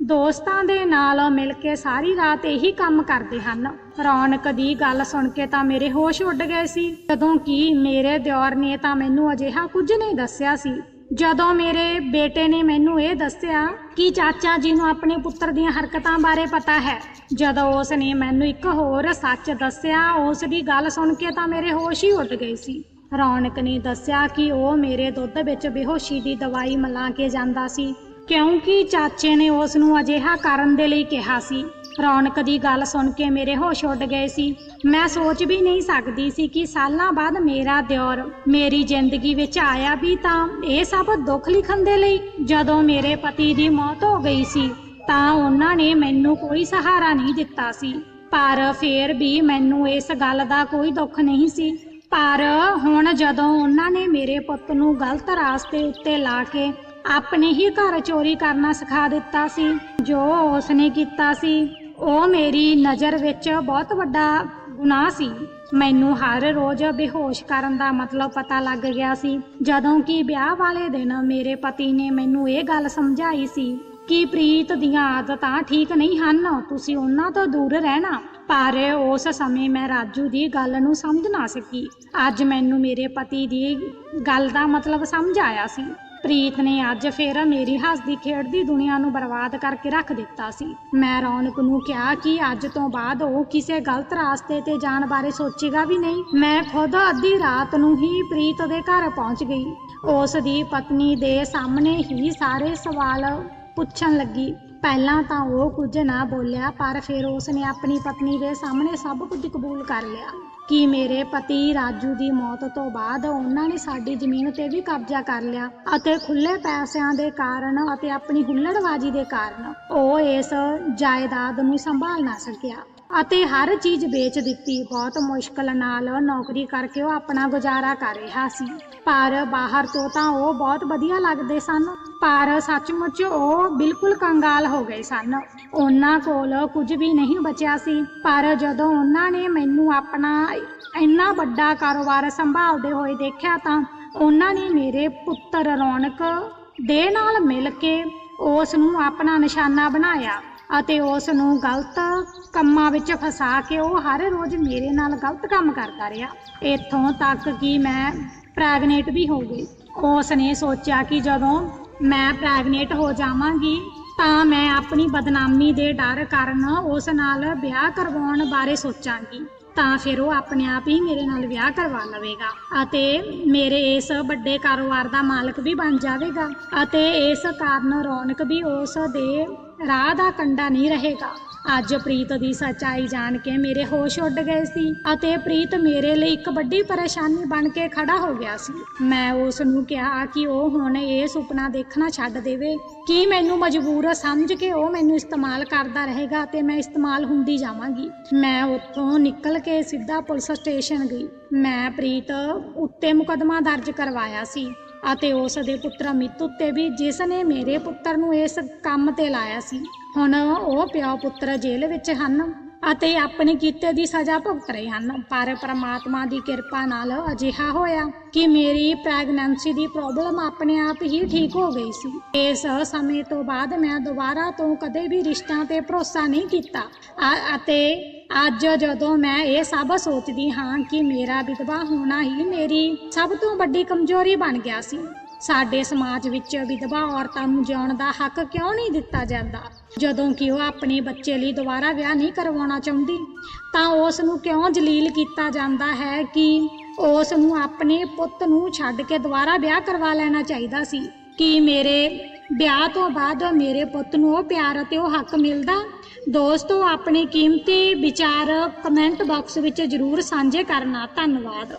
S1: ਦੋਸਤਾਂ ਦੇ ਨਾਲ ਮਿਲ ਕੇ ਸਾਰੀ ਰਾਤ ਇਹੀ ਕੰਮ ਕਰਦੇ ਹਨ। ਰੌਣਕ ਦੀ ਗੱਲ ਸੁਣ ਕੇ ਤਾਂ ਮੇਰੇ ਹੋਸ਼ ਉੱਡ ਗਏ ਸੀ। ਜਦੋਂ ਕਿ ਮੇਰੇ ਦਿਓਰ ਨੇ ਤਾਂ ਮੈਨੂੰ ਅਜਿਹਾ ਕੁਝ ਨਹੀਂ ਦੱਸਿਆ ਸੀ। ਜਦੋਂ ਮੇਰੇ ਬੇਟੇ ਨੇ ਮੈਨੂੰ ਇਹ ਦੱਸਿਆ ਕਿ ਚਾਚਾ ਜੀ ਨੂੰ ਆਪਣੇ ਪੁੱਤਰ ਦੀਆਂ ਹਰਕਤਾਂ ਬਾਰੇ ਪਤਾ ਹੈ, ਜਦੋਂ ਉਸ ਨੇ ਮੈਨੂੰ ਇੱਕ ਹੋਰ ਸੱਚ ਦੱਸਿਆ, ਉਸ ਦੀ ਗੱਲ ਸੁਣ ਕੇ ਤਾਂ ਮੇਰੇ ਹੋਸ਼ ਹੀ ਉੱਡ ਗਏ ਸੀ। ਰੌਣਕ ਨੇ ਦੱਸਿਆ ਕਿ ਉਹ ਮੇਰੇ ਦੁੱਧ ਵਿੱਚ ਬੇਹੋਸ਼ੀ ਦੀ ਦਵਾਈ ਮਿਲਾ ਕੇ ਜਾਂਦਾ ਸੀ। ਕਿਉਂਕਿ ਚਾਚੇ ਨੇ ਉਸ ਨੂੰ ਅਜਿਹਾ ਕਰਨ ਦੇ ਲਈ ਕਿਹਾ ਸੀ। ਰੌਣਕ ਦੀ ਗੱਲ ਸੁਣ ਕੇ ਮੇਰੇ ਹੋਸ਼ ਉੱਡ ਗਏ ਸੀ। ਮੈਂ ਸੋਚ ਵੀ ਨਹੀਂ ਸਕਦੀ ਸੀ ਕਿ ਸਾਲਾਂ ਬਾਅਦ ਮੇਰਾ ਦਿਓਰ ਮੇਰੀ ਜ਼ਿੰਦਗੀ ਵਿੱਚ ਆਇਆ ਵੀ ਤਾਂ ਇਹ ਸਭ ਦੁੱਖ ਲਿਖਣ ਦੇ ਲਈ ਜਦੋਂ ਮੇਰੇ ਪਤੀ ਦੀ ਮੌਤ ਹੋ ਗਈ ਸੀ, ਤਾਂ ਉਹਨਾਂ ਨੇ ਮੈਨੂੰ ਕੋਈ ਸਹਾਰਾ ਨਹੀਂ ਦਿੱਤਾ ਸੀ। ਪਰ ਫੇਰ ਵੀ ਮੈਨੂੰ ਇਸ ਗੱਲ ਦਾ ਕੋਈ ਦੁੱਖ ਨਹੀਂ ਸੀ। ਪਰ ਹੁਣ ਜਦੋਂ ਉਹਨਾਂ ਨੇ ਮੇਰੇ ਪੁੱਤ ਨੂੰ ਗਲਤ ਰਾਸਤੇ ਉੱਤੇ ਲਾ ਕੇ ਆਪਣੇ ਹੀ ਘਰ ਚੋਰੀ ਕਰਨਾ ਸਿਖਾ ਦਿੱਤਾ ਸੀ, ਜੋ ਉਸਨੇ ਕੀਤਾ ਸੀ। ਉਹ ਮੇਰੀ ਨਜ਼ਰ ਵਿੱਚ ਬਹੁਤ ਵੱਡਾ ਗੁਨਾਹ ਸੀ। ਮੈਨੂੰ ਹਰ ਰੋਜ਼ ਬੇਹੋਸ਼ ਕਰਨ ਦਾ ਮਤਲਬ ਪਤਾ ਲੱਗ ਗਿਆ ਸੀ। ਜਦੋਂ ਕਿ ਵਿਆਹ ਵਾਲੇ ਦਿਨ ਮੇਰੇ ਪਤੀ ਨੇ ਮੈਨੂੰ ਇਹ ਗੱਲ ਸਮਝਾਈ ਸੀ ਕਿ ਪ੍ਰੀਤ ਦੀਆਂ ਆਦਤਾਂ ਠੀਕ ਨਹੀਂ ਹਨ, ਤੁਸੀਂ ਉਹਨਾਂ ਤੋਂ ਦੂਰ ਰਹਿਣਾ। ਪਰ ਉਸ ਸਮੇਂ ਮੈਂ ਰਾਜੂ ਦੀ ਗੱਲ ਨੂੰ ਸਮਝ ਨਾ ਸਕੀ। ਅੱਜ ਮੈਨੂੰ ਮੇਰੇ ਪਤੀ ਦੀ ਗੱਲ ਦਾ ਮਤਲਬ ਸਮਝ ਆਇਆ ਸੀ। ਪ੍ਰੀਤ ਨੇ ਅੱਜ ਫੇਰ ਮੇਰੀ ਹੱਸਦੀ ਖੇਡਦੀ ਦੁਨੀਆ ਨੂੰ ਬਰਬਾਦ ਕਰਕੇ ਰੱਖ ਦਿੱਤਾ ਸੀ। ਮੈਂ ਰੌਣਕ ਨੂੰ ਕਿਹਾ ਕਿ ਅੱਜ ਤੋਂ ਬਾਅਦ ਉਹ ਕਿਸੇ ਗਲਤ ਰਾਸਤੇ ਤੇ ਜਾਣ ਬਾਰੇ ਸੋਚੇਗਾ ਵੀ ਨਹੀਂ। ਮੈਂ ਖੁਦ ਅੱਧੀ ਰਾਤ ਨੂੰ ਹੀ ਪ੍ਰੀਤ ਦੇ ਘਰ ਪਹੁੰਚ ਗਈ। ਉਸ ਦੀ ਪਤਨੀ ਦੇ ਸਾਹਮਣੇ ਹੀ ਸਾਰੇ ਸਵਾਲ ਪੁੱਛਣ ਲੱਗੀ। ਪਹਿਲਾਂ ਤਾਂ ਉਹ ਕੁਝ ਨਾ ਬੋਲਿਆ, ਪਰ ਫਿਰ ਉਸ ਨੇ ਆਪਣੀ ਪਤਨੀ ਦੇ ਸਾਹਮਣੇ ਸਭ ਕੁਝ ਕਬੂਲ ਕਰ ਲਿਆ। ਕਿ ਮੇਰੇ ਪਤੀ ਰਾਜੂ ਦੀ ਮੌਤ ਤੋਂ ਬਾਅਦ ਉਹਨਾਂ ਨੇ ਸਾਡੀ ਜ਼ਮੀਨ ਤੇ ਵੀ ਕਬਜ਼ਾ ਕਰ ਲਿਆ ਅਤੇ ਖੁੱਲੇ ਪੈਸਿਆਂ ਦੇ ਕਾਰਨ ਅਤੇ ਆਪਣੀ ਹੁੱਲੜਬਾਜ਼ੀ ਦੇ ਕਾਰਨ ਉਹ ਇਸ ਜਾਇਦਾਦ ਨੂੰ ਸੰਭਾਲ ਨਾ ਸਕਿਆ। ਅਤੇ ਹਰ ਚੀਜ਼ ਵੇਚ ਦਿੱਤੀ। ਬਹੁਤ ਮੁਸ਼ਕਲ ਨਾਲ ਨੌਕਰੀ ਕਰਕੇ ਉਹ ਆਪਣਾ ਗੁਜ਼ਾਰਾ ਕਰ ਰਿਹਾ ਸੀ। ਪਰ ਬਾਹਰ ਤੋਂ ਤਾਂ ਉਹ ਬਹੁਤ ਵਧੀਆ ਲੱਗਦੇ ਸਨ। ਪਰ ਸੱਚਮੁੱਚ ਉਹ ਬਿਲਕੁਲ ਕੰਗਾਲ ਹੋ ਗਏ ਸਨ। ਉਹਨਾਂ ਕੋਲ ਕੁਝ ਵੀ ਨਹੀਂ ਬਚਿਆ ਸੀ। ਪਰ ਜਦੋਂ ਉਹਨਾਂ ਨੇ ਮੈਨੂੰ ਆਪਣਾ ਇੰਨਾ ਵੱਡਾ ਕਾਰੋਬਾਰ ਸੰਭਾਲਦੇ ਹੋਏ ਦੇਖਿਆ ਤਾਂ ਉਹਨਾਂ ਨੇ ਮੇਰੇ ਪੁੱਤਰ ਰੌਣਕ ਦੇ ਨਾਲ ਮਿਲ ਕੇ ਉਸ ਨੂੰ ਆਪਣਾ ਨਿਸ਼ਾਨਾ ਬਣਾਇਆ। ਅਤੇ ਉਸ ਨੂੰ ਗਲਤ ਕੰਮਾਂ ਵਿੱਚ ਫਸਾ ਕੇ ਉਹ ਹਰ ਰੋਜ਼ ਮੇਰੇ ਨਾਲ ਗਲਤ ਕੰਮ ਕਰਦਾ ਰਿਹਾ। ਇੱਥੋਂ ਤੱਕ ਕਿ ਮੈਂ ਪ੍ਰੈਗਨੈਂਟ ਵੀ ਹੋ ਗਈ। ਉਸ ਨੇ ਸੋਚਿਆ ਕਿ ਜਦੋਂ ਮੈਂ ਪ੍ਰੈਗਨੈਂਟ ਹੋ ਜਾਵਾਂਗੀ, ਤਾਂ ਮੈਂ ਆਪਣੀ ਬਦਨਾਮੀ ਦੇ ਡਰ ਕਾਰਨ ਉਸ ਨਾਲ ਵਿਆਹ ਕਰਵਾਉਣ ਬਾਰੇ ਸੋਚਾਂਗੀ। ਤਾਂ ਫਿਰ ਉਹ ਆਪਣੇ ਆਪ ਹੀ ਮੇਰੇ ਨਾਲ ਵਿਆਹ ਕਰਵਾ ਲਵੇਗਾ ਅਤੇ ਮੇਰੇ ਇਸ ਵੱਡੇ ਕਾਰੋਬਾਰ ਦਾ ਮਾਲਕ ਵੀ ਬਣ ਜਾਵੇਗਾ ਅਤੇ ਇਸ ਕਾਰਨ ਰੌਣਕ ਵੀ ਉਸ ਦੇ ਰਾਹ ਦਾ ਕੰਡਾ ਨਹੀਂ ਰਹੇਗਾ। ਅੱਜ ਪ੍ਰੀਤ ਦੀ ਸੱਚਾਈ ਜਾਣ ਕੇ ਮੇਰੇ ਹੋਸ਼ ਉੱਡ ਗਏ ਸੀ ਅਤੇ ਪ੍ਰੀਤ ਮੇਰੇ ਲਈ ਇੱਕ ਵੱਡੀ ਪਰੇਸ਼ਾਨੀ ਬਣ ਕੇ ਖੜਾ ਹੋ ਗਿਆ ਸੀ। ਮੈਂ ਉਸ ਨੂੰ ਕਿਹਾ ਕਿ ਉਹ ਹੁਣ ਇਹ ਸੁਪਨਾ ਦੇਖਣਾ ਛੱਡ ਦੇਵੇ। ਕਿ ਮੈਨੂੰ ਮਜਬੂਰ ਸਮਝ ਕੇ ਉਹ ਮੈਨੂੰ ਇਸਤੇਮਾਲ ਕਰਦਾ ਰਹੇਗਾ ਤੇ ਮੈਂ ਇਸਤੇਮਾਲ ਹੁੰਦੀ ਜਾਵਾਂਗੀ? ਮੈਂ ਉੱਥੋਂ ਨਿਕਲ ਕੇ ਸਿੱਧਾ ਪੁਲਿਸ ਸਟੇਸ਼ਨ ਗਈ। ਮੈਂ ਪ੍ਰੀਤ ਉੱਤੇ ਮੁਕਦਮਾ ਦਰਜ ਕਰਵਾਇਆ ਸੀ। ਅਤੇ ਉਸ ਦੇ ਪੁੱਤਰ ਅਮਿਤ ਉੱਤੇ ਵੀ ਜਿਸ ਨੇ ਮੇਰੇ ਪੁੱਤਰ ਨੂੰ ਇਸ ਕੰਮ ਤੇ ਲਾਇਆ ਸੀ, ਹੁਣ ਉਹ ਪਿਓ ਪੁੱਤਰ ਜੇਲ੍ਹ ਵਿੱਚ ਹਨ ਅਤੇ ਆਪਣੇ ਕੀਤੇ ਦੀ ਸਜ਼ਾ ਭੁਗਤ ਰਹੇ ਹਨ। ਪਰ ਪ੍ਰਮਾਤਮਾ ਦੀ ਕਿਰਪਾ ਨਾਲ ਅਜਿਹਾ ਹੋਇਆ ਕਿ ਮੇਰੀ ਪ੍ਰੈਗਨੈਂਸੀ ਦੀ ਪ੍ਰੋਬਲਮ ਆਪਣੇ ਆਪ ਹੀ ਠੀਕ ਹੋ ਗਈ ਸੀ। ਇਸ ਸਮੇਂ ਤੋਂ ਬਾਅਦ ਮੈਂ ਦੁਬਾਰਾ ਤੋਂ ਕਦੇ ਵੀ ਰਿਸ਼ਤਿਆਂ ਤੇ ਭਰੋਸਾ ਨਹੀਂ ਕੀਤਾ। ਅਤੇ ਅੱਜ ਜਦੋਂ ਮੈਂ ਇਹ ਸਭ ਸੋਚਦੀ ਹਾਂ ਕਿ ਮੇਰਾ ਵਿਧਵਾ ਹੋਣਾ ਹੀ ਮੇਰੀ ਸਭ ਤੋਂ ਵੱਡੀ ਕਮਜ਼ੋਰੀ ਬਣ ਗਿਆ ਸੀ। ਸਾਡੇ ਸਮਾਜ ਵਿੱਚ ਵਿਧਵਾ ਔਰਤਾਂ ਨੂੰ ਜਿਉਣ ਦਾ ਹੱਕ ਕਿਉਂ ਨਹੀਂ ਦਿੱਤਾ ਜਾਂਦਾ? ਜਦੋਂ ਕਿ ਉਹ ਆਪਣੇ ਬੱਚੇ ਲਈ ਦੁਬਾਰਾ ਵਿਆਹ ਨਹੀਂ ਕਰਵਾਉਣਾ ਚਾਹੁੰਦੀ, ਤਾਂ ਉਸ ਨੂੰ ਕਿਉਂ ਜਲੀਲ ਕੀਤਾ ਜਾਂਦਾ ਹੈ ਕਿ ਉਸ ਨੂੰ ਆਪਣੇ ਪੁੱਤ ਨੂੰ ਛੱਡ ਕੇ ਦੁਬਾਰਾ ਵਿਆਹ ਕਰਵਾ ਲੈਣਾ ਚਾਹੀਦਾ ਸੀ? ਕਿ ਮੇਰੇ ਵਿਆਹ ਤੋਂ ਬਾਅਦ ਮੇਰੇ ਪੁੱਤ ਨੂੰ ਉਹ ਪਿਆਰ ਅਤੇ ਉਹ ਹੱਕ ਮਿਲਦਾ? ਦੋਸਤੋ ਆਪਣੇ ਕੀਮਤੀ ਵਿਚਾਰ ਕਮੈਂਟ ਬਾਕਸ ਵਿੱਚ ਜ਼ਰੂਰ ਸਾਂਝੇ ਕਰਨਾ। ਧੰਨਵਾਦ।